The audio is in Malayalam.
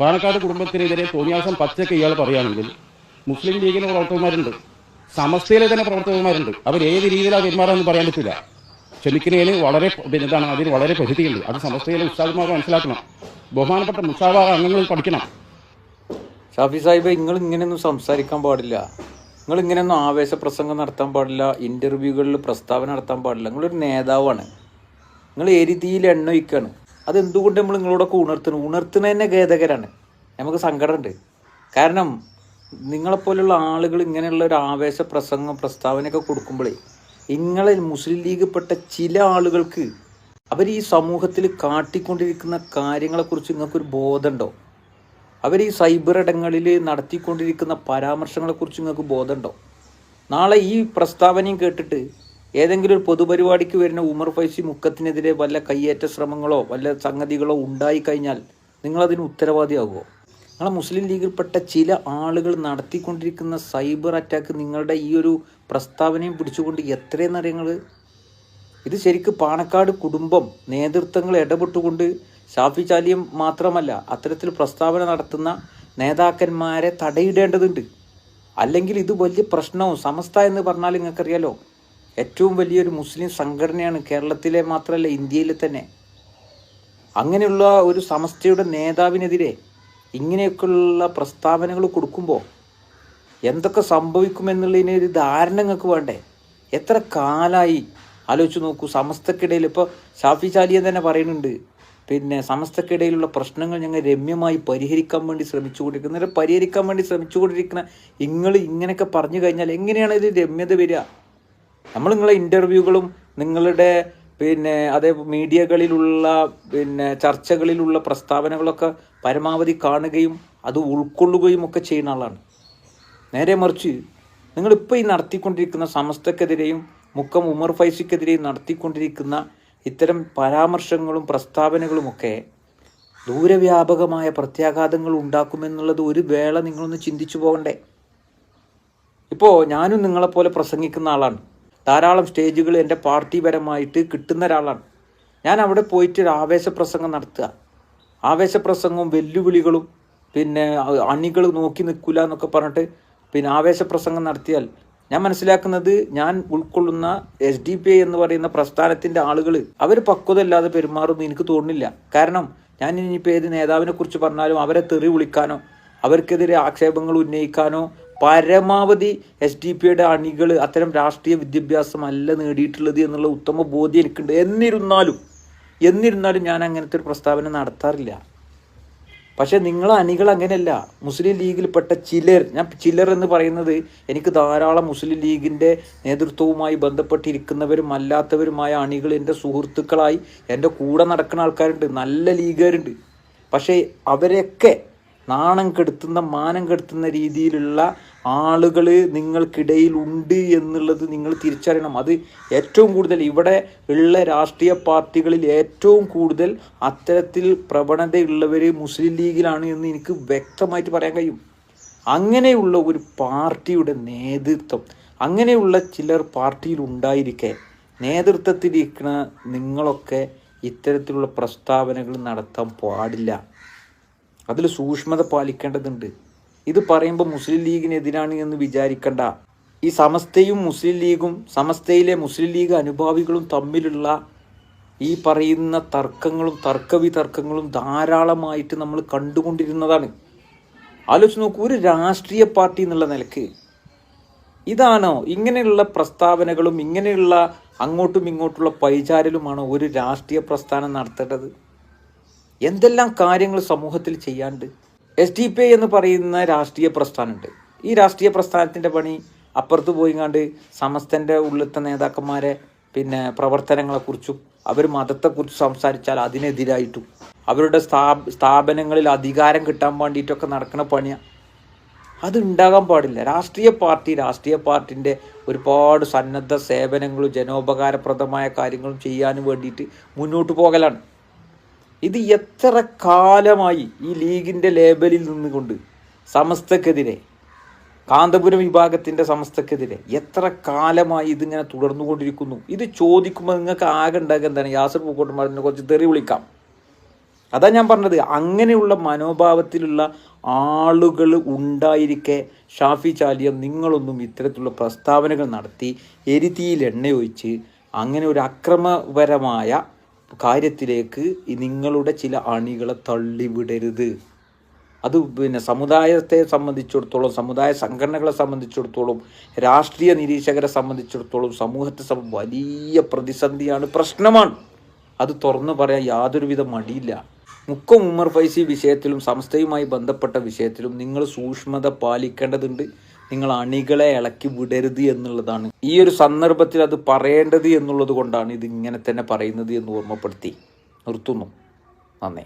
പാണക്കാട് കുടുംബത്തിനെതിരെ തോന്നിയാസം പച്ചയ്ക്ക് ഇയാൾ പറയുകയാണെങ്കിൽ മുസ്ലിം ലീഗിലെ പ്രവർത്തകന്മാരുണ്ട്. സമസ്തയിലെ തന്നെ പ്രവർത്തകന്മാരുണ്ട്. അവർ ഏത് രീതിയിലാണ് പെരുമാറാമെന്ന് പറയാൻ പറ്റില്ല. ക്ഷമിക്കുന്നതിന് വളരെ എന്താണ് അതിന് വളരെ പരിധിയുണ്ട്. അത് സമസ്തയിലെ ഉസ്താദ്മാർ മനസ്സിലാക്കണം. ബഹുമാനപ്പെട്ട മുസാബ അംഗങ്ങൾ പഠിക്കണം. ഷാഫി സാഹിബ് നിങ്ങൾ ഇങ്ങനെയൊന്നും സംസാരിക്കാൻ പാടില്ല. നിങ്ങൾ ഇങ്ങനെയൊന്നും ആവേശ പ്രസംഗം നടത്താൻ പാടില്ല. ഇന്റർവ്യൂകളിൽ പ്രസ്താവന നടത്താൻ പാടില്ല. നിങ്ങളൊരു നേതാവാണ്. നിങ്ങൾ എരിതിയിൽ എണ്ണ വയ്ക്കുകയാണ് അതെന്തുകൊണ്ട് നമ്മൾ നിങ്ങളോടൊക്കെ ഉണർത്തുന്നു? ഉണർത്തുന്നത് തന്നെ ഖേദകരാണ്. നമുക്ക് സങ്കടമുണ്ട്. കാരണം നിങ്ങളെപ്പോലുള്ള ആളുകൾ ഇങ്ങനെയുള്ള ഒരു ആവേശ പ്രസംഗം പ്രസ്താവനയൊക്കെ കൊടുക്കുമ്പോഴേ നിങ്ങളെ മുസ്ലിം ലീഗ് പെട്ട ചില ആളുകൾക്ക് അവർ ഈ സമൂഹത്തിൽ കാട്ടിക്കൊണ്ടിരിക്കുന്ന കാര്യങ്ങളെക്കുറിച്ച് നിങ്ങൾക്കൊരു ബോധമുണ്ടോ? അവർ ഈ സൈബർ ഇടങ്ങളിൽ നടത്തിക്കൊണ്ടിരിക്കുന്ന പരാമർശങ്ങളെക്കുറിച്ച് നിങ്ങൾക്ക് ബോധമുണ്ടോ? നാളെ ഈ പ്രസ്താവനയും കേട്ടിട്ട് ഏതെങ്കിലും ഒരു പൊതുപരിപാടിക്ക് വരുന്ന ഉമർ ഫൈസി മുക്കത്തിനെതിരെ വല്ല കയ്യേറ്റ ശ്രമങ്ങളോ വല്ല സംഗതികളോ ഉണ്ടായി കഴിഞ്ഞാൽ നിങ്ങളതിന് ഉത്തരവാദിയാകുമോ നിങ്ങളെ മുസ്ലിം ലീഗിൽപ്പെട്ട ചില ആളുകൾ നടത്തിക്കൊണ്ടിരിക്കുന്ന സൈബർ അറ്റാക്ക് നിങ്ങളുടെ ഈ ഒരു പ്രസ്താവനയും പിടിച്ചുകൊണ്ട് എത്രയെന്ന് അറിയങ്ങൾ ഇത് ശരിക്ക് പാണക്കാട് കുടുംബം നേതൃത്വങ്ങൾ ഇടപെട്ടുകൊണ്ട് ഷാഫി ചാലിയം മാത്രമല്ല അത്തരത്തിൽ പ്രസ്താവന നടത്തുന്ന നേതാക്കന്മാരെ തടയിടേണ്ടതുണ്ട്. അല്ലെങ്കിൽ ഇത് വലിയ പ്രശ്നവും സമസ്ത എന്ന് പറഞ്ഞാൽ നിങ്ങൾക്കറിയാലോ ഏറ്റവും വലിയൊരു മുസ്ലിം സംഘടനയാണ് കേരളത്തിലെ മാത്രമല്ല ഇന്ത്യയിൽ തന്നെ. അങ്ങനെയുള്ള ഒരു സമസ്തയുടെ നേതാവിനെതിരെ ഇങ്ങനെയൊക്കെയുള്ള പ്രസ്താവനകൾ കൊടുക്കുമ്പോൾ എന്തൊക്കെ സംഭവിക്കുമെന്നുള്ളതിന് ഒരു ധാരണ നിങ്ങൾക്ക് വേണ്ടേ? എത്ര കാലമായി ആലോചിച്ച് നോക്കൂ. സമസ്തക്കിടയിൽ ഇപ്പോൾ ഷാഫി ചാലിയൻ തന്നെ പറയുന്നുണ്ട്. പിന്നെ സമസ്തക്കിടയിലുള്ള പ്രശ്നങ്ങൾ ഞങ്ങൾ രമ്യമായി പരിഹരിക്കാൻ വേണ്ടി ശ്രമിച്ചു കൊണ്ടിരിക്കുന്നത് പരിഹരിക്കാൻ വേണ്ടി ശ്രമിച്ചുകൊണ്ടിരിക്കുന്ന നിങ്ങൾ ഇങ്ങനെയൊക്കെ പറഞ്ഞു കഴിഞ്ഞാൽ എങ്ങനെയാണ് ഇത് രമ്യത വരിക? നമ്മൾ നിങ്ങളെ ഇന്റർവ്യൂകളും നിങ്ങളുടെ പിന്നെ അതേ മീഡിയകളിലുള്ള പിന്നെ ചർച്ചകളിലുള്ള പ്രസ്താവനകളൊക്കെ പരമാവധി കാണുകയും അത് ഉൾക്കൊള്ളുകയും ഒക്കെ ചെയ്യുന്ന ആളാണ്. നേരെ മറിച്ച് നിങ്ങളിപ്പോൾ ഈ നടത്തിക്കൊണ്ടിരിക്കുന്ന സമസ്തക്കെതിരെയും മുക്കം ഉമർ ഫൈസിക്കെതിരെയും നടത്തിക്കൊണ്ടിരിക്കുന്ന ഇത്തരം പരാമർശങ്ങളും പ്രസ്താവനകളുമൊക്കെ ദൂരവ്യാപകമായ പ്രത്യാഘാതങ്ങൾ ഉണ്ടാക്കുമെന്നുള്ളത് ഒരു വേള നിങ്ങളൊന്ന് ചിന്തിച്ചു പോകണ്ടേ? ഇപ്പോൾ ഞാനും നിങ്ങളെപ്പോലെ പ്രസംഗിക്കുന്ന ആളാണ്. ധാരാളം സ്റ്റേജുകൾ എന്റെ പാർട്ടിപരമായിട്ട് കിട്ടുന്ന ഒരാളാണ്. ഞാൻ അവിടെ പോയിട്ട് ഒരു ആവേശ പ്രസംഗം നടത്തുക. ആവേശ പ്രസംഗവും വെല്ലുവിളികളും പിന്നെ അണികൾ നോക്കി നിൽക്കില്ല എന്നൊക്കെ പറഞ്ഞിട്ട് പിന്നെ ആവേശ പ്രസംഗം നടത്തിയാൽ ഞാൻ മനസ്സിലാക്കുന്നത് ഞാൻ ഉൾക്കൊള്ളുന്ന എസ് ഡി പി ഐ എന്ന് പറയുന്ന പ്രസ്ഥാനത്തിന്റെ ആളുകൾ അവർ പക്വതല്ലാതെ പെരുമാറുമെന്ന് എനിക്ക് തോന്നുന്നില്ല. കാരണം ഞാൻ ഇനിയിപ്പോൾ ഏത് നേതാവിനെ കുറിച്ച് പറഞ്ഞാലും അവരെ തെറി വിളിക്കാനോ അവർക്കെതിരെ ആക്ഷേപങ്ങൾ ഉന്നയിക്കാനോ പരമാവധി എസ് ഡി പി യുടെ അണികൾ അത്തരം രാഷ്ട്രീയ വിദ്യാഭ്യാസമല്ല നേടിയിട്ടുള്ളത് എന്നുള്ള ഉത്തമ ബോധ്യം എനിക്കുണ്ട്. എന്നിരുന്നാലും എന്നിരുന്നാലും ഞാൻ അങ്ങനത്തെ ഒരു പ്രസ്താവന നടത്താറില്ല. പക്ഷേ നിങ്ങൾ അണികൾ അങ്ങനെയല്ല. മുസ്ലിം ലീഗിൽപ്പെട്ട ചിലർ ഞാൻ ചിലർ എന്ന് പറയുന്നത് എനിക്ക് ധാരാളം മുസ്ലിം ലീഗിന്റെ നേതൃത്വവുമായി ബന്ധപ്പെട്ടിരിക്കുന്നവരും അല്ലാത്തവരുമായ അണികൾ എന്റെ സുഹൃത്തുക്കളായി എന്റെ കൂടെ നടക്കുന്ന ആൾക്കാരുണ്ട്. നല്ല ലീഗുകാരുണ്ട്. പക്ഷേ അവരെയൊക്കെ നാണം കെടുത്തുന്ന മാനം കെടുത്തുന്ന രീതിയിലുള്ള ആളുകൾ നിങ്ങൾക്കിടയിൽ ഉണ്ട് എന്നുള്ളത് നിങ്ങൾ തിരിച്ചറിയണം. അത് ഏറ്റവും കൂടുതൽ ഇവിടെ ഉള്ള രാഷ്ട്രീയ പാർട്ടികളിൽ ഏറ്റവും കൂടുതൽ അത്തരത്തിൽ പ്രവണതയുള്ളവർ മുസ്ലിം ലീഗിലാണ് എന്ന് എനിക്ക് വ്യക്തമായിട്ട് പറയാൻ കഴിയും. അങ്ങനെയുള്ള ഒരു പാർട്ടിയുടെ നേതൃത്വം അങ്ങനെയുള്ള ചിലർ പാർട്ടിയിൽ ഉണ്ടായിരിക്കെ നേതൃത്വത്തിലിരിക്കുന്ന നിങ്ങളൊക്കെ ഇത്തരത്തിലുള്ള പ്രസ്താവനകൾ നടത്താൻ പാടില്ല. അതിൽ സൂക്ഷ്മത പാലിക്കേണ്ടതുണ്ട്. ഇത് പറയുമ്പോൾ മുസ്ലിം ലീഗിനെതിരാണ് എന്ന് വിചാരിക്കണ്ട. ഈ സമസ്തയും മുസ്ലിം ലീഗും സമസ്തയിലെ മുസ്ലിം ലീഗ് അനുഭാവികളും തമ്മിലുള്ള ഈ പറയുന്ന തർക്കങ്ങളും തർക്കവിതർക്കങ്ങളും ധാരാളമായിട്ട് നമ്മൾ കണ്ടുകൊണ്ടിരുന്നതാണ്. ആലോചിച്ച് നോക്കൂ ഒരു രാഷ്ട്രീയ പാർട്ടി എന്നുള്ള നിലയ്ക്ക് ഇതാണോ? ഇങ്ങനെയുള്ള പ്രസ്താവനകളും ഇങ്ങനെയുള്ള അങ്ങോട്ടും ഇങ്ങോട്ടുള്ള പൈചാരലുമാണോ ഒരു രാഷ്ട്രീയ പ്രസ്ഥാനം നടത്തേണ്ടത്? എന്തെല്ലാം കാര്യങ്ങൾ സമൂഹത്തിൽ ചെയ്യാണ്ട്? എസ് ഡി പി എന്ന് പറയുന്ന രാഷ്ട്രീയ പ്രസ്ഥാനമുണ്ട്. ഈ രാഷ്ട്രീയ പ്രസ്ഥാനത്തിന്റെ പണി അപ്പുറത്ത് പോയിങ്ങാണ്ട് സമസ്തന്റെ ഉള്ളിലത്തെ നേതാക്കന്മാരെ പിന്നെ പ്രവർത്തനങ്ങളെക്കുറിച്ചും അവർ മതത്തെക്കുറിച്ച് സംസാരിച്ചാൽ അതിനെതിരായിട്ടും അവരുടെ സ്ഥാ സ്ഥാപനങ്ങളിൽ അധികാരം കിട്ടാൻ വേണ്ടിയിട്ടൊക്കെ നടക്കുന്ന പണിയാണ് അത് ഉണ്ടാകാൻ പാടില്ല. രാഷ്ട്രീയ പാർട്ടി രാഷ്ട്രീയ പാർട്ടിന്റെ ഒരുപാട് സന്നദ്ധ സേവനങ്ങളും ജനോപകാരപ്രദമായ കാര്യങ്ങളും ചെയ്യാനും വേണ്ടിയിട്ട് മുന്നോട്ട് പോകലാണ്. ഇത് എത്ര കാലമായി ഈ ലീഗിന്റെ ലേബലിൽ നിന്നുകൊണ്ട് സമസ്തക്കെതിരെ കാന്തപുരം വിഭാഗത്തിന്റെ സമസ്തക്കെതിരെ എത്ര കാലമായി ഇതിങ്ങനെ തുടർന്നുകൊണ്ടിരിക്കുന്നു? ഇത് ചോദിക്കുമ്പോൾ നിങ്ങൾക്ക് ആകെ ഉണ്ടാകുക എന്താണ്? യാസർ പൂക്കോട്ടുമാറിനെ കുറച്ച് തെറി വിളിക്കാം. അതാ ഞാൻ പറഞ്ഞത്. അങ്ങനെയുള്ള മനോഭാവത്തിലുള്ള ആളുകൾ ഉണ്ടായിരിക്കെ ഷാഫി ചാലിയം നിങ്ങളൊന്നും ഇത്തരത്തിലുള്ള പ്രസ്താവനകൾ നടത്തി എരിതിയിൽ എണ്ണയൊഴിച്ച് അങ്ങനെ ഒരു അക്രമപരമായ കാര്യത്തിലേക്ക് നിങ്ങളുടെ ചില അണികളെ തള്ളിവിടരുത്. അത് പിന്നെ സമുദായത്തെ സംബന്ധിച്ചിടത്തോളം സമുദായ സംഘടനകളെ സംബന്ധിച്ചിടത്തോളം രാഷ്ട്രീയ നിരീക്ഷകരെ സംബന്ധിച്ചിടത്തോളം സമൂഹത്തെ വലിയ പ്രതിസന്ധിയാണ് പ്രശ്നമാണ്. അത് തുറന്നു പറയാൻ യാതൊരുവിധ മടിയില്ല. മുക്കം ഉമ്മർ ഫൈസി വിഷയത്തിലും സംസ്ഥയുമായി ബന്ധപ്പെട്ട വിഷയത്തിലും നിങ്ങൾ സൂക്ഷ്മത പാലിക്കേണ്ടതുണ്ട്. നിങ്ങൾ അണികളെ ഇളക്കി വിടരുത് എന്നുള്ളതാണ്. ഈ ഒരു സന്ദർഭത്തിൽ അത് പറയേണ്ടത് എന്നുള്ളത് കൊണ്ടാണ് ഇത് ഇങ്ങനെ തന്നെ പറയുന്നത് എന്ന് ഓർമ്മപ്പെടുത്തി. നിർത്തുന്നു. നന്ദി.